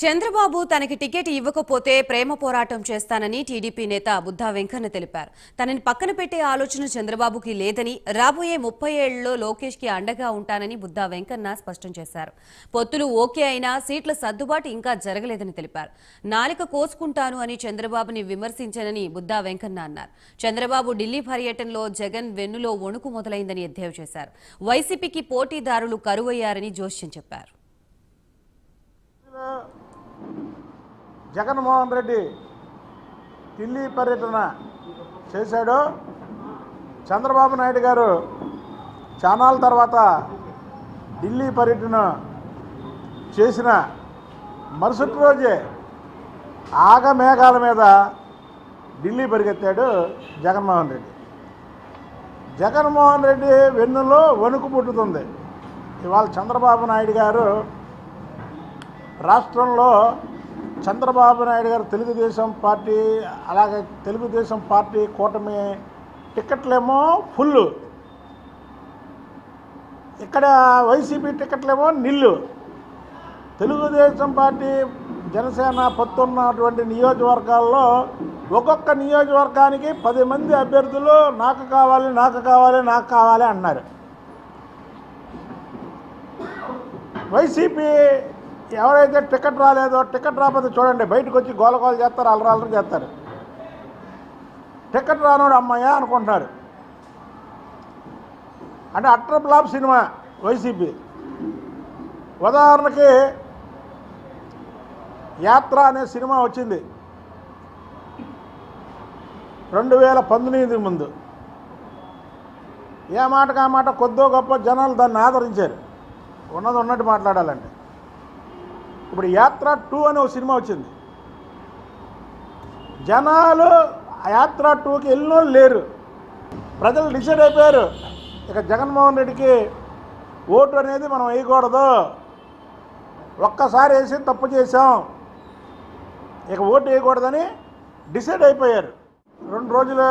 చంద్రబాబు తనకి టికెట్ ఇవ్వకపోతే ప్రేమ పోరాటం చేస్తానని టీడీపీ నేత బుద్ధా వెంకన్న తెలిపారు. తనని పక్కన పెట్టే ఆలోచన చంద్రబాబుకి లేదని రాబోయే ముప్పై ఏళ్ళలో లోకేష్కి అండగా ఉంటానని బుద్ధా వెంకన్న స్పష్టం చేశారు. పొత్తులు ఓకే అయినా సీట్ల సర్దుబాటు ఇంకా జరగలేదని తెలిపారు. నాలిక కోసుకుంటాను అని చంద్రబాబుని విమర్శించనని బుద్ధా వెంకన్న అన్నారు. చంద్రబాబు ఢిల్లీ పర్యటనలో జగన్ వెన్నులో వణుకు మొదలైందని ఎద్దేవా చేశారు. వైసీపీకి పోటీదారులు కరువయ్యారని జోష్యం చెప్పారు. జగన్మోహన్ రెడ్డి ఢిల్లీ పర్యటన చేశాడు. చంద్రబాబు నాయుడు గారు చానాల తర్వాత ఢిల్లీ పర్యటన చేసిన మరుసటి రోజే ఆగమేఘాల మీద ఢిల్లీ పరిగెత్తాడు జగన్మోహన్ రెడ్డి. జగన్మోహన్ రెడ్డి వెన్నులో వణుకు పుట్టుతుంది. ఇవాళ చంద్రబాబు నాయుడు గారు రాష్ట్రంలో చంద్రబాబు నాయుడు గారు తెలుగుదేశం పార్టీ అలాగే తెలుగుదేశం పార్టీ కూటమి టికెట్లేమో ఫుల్. ఇక్కడ వైసీపీ టికెట్లేమో నిల్లు. తెలుగుదేశం పార్టీ జనసేన పొత్తున్నటువంటి నియోజకవర్గాల్లో ఒక్కొక్క నియోజకవర్గానికి పది మంది అభ్యర్థులు నాకు కావాలి నాకు కావాలి నాకు కావాలి అన్నారు. వైసీపీ ఎవరైతే టికెట్ రాలేదో టికెట్ రాకపోతే చూడండి బయటకు వచ్చి గోలగోల చేస్తారు అలరాలరు చేస్తారు. టికెట్ రానోడు అమ్మాయ అనుకుంటున్నాడు. అంటే అట్ర ఫ్లాప్ సినిమా వైసీపీ. ఉదాహరణకి యాత్ర అనే సినిమా వచ్చింది. రెండు వేల పంతొమ్మిది ముందు. ఏ మాటకు ఆ మాట కొద్దో గొప్ప జనాలు దాన్ని ఆదరించారు. ఉన్నది ఉన్నట్టు మాట్లాడాలంటే. ఇప్పుడు యాత్ర టూ అనే ఒక సినిమా వచ్చింది. జనాలు ఆ యాత్ర టూకి వెళ్ళిన లేరు. ప్రజలు డిసైడ్ అయిపోయారు. ఇక జగన్మోహన్ రెడ్డికి ఓటు అనేది మనం వేయకూడదు. ఒక్కసారి వేసి తప్పు చేసాం ఇక ఓటు వేయకూడదని డిసైడ్ అయిపోయారు. రెండు రోజులు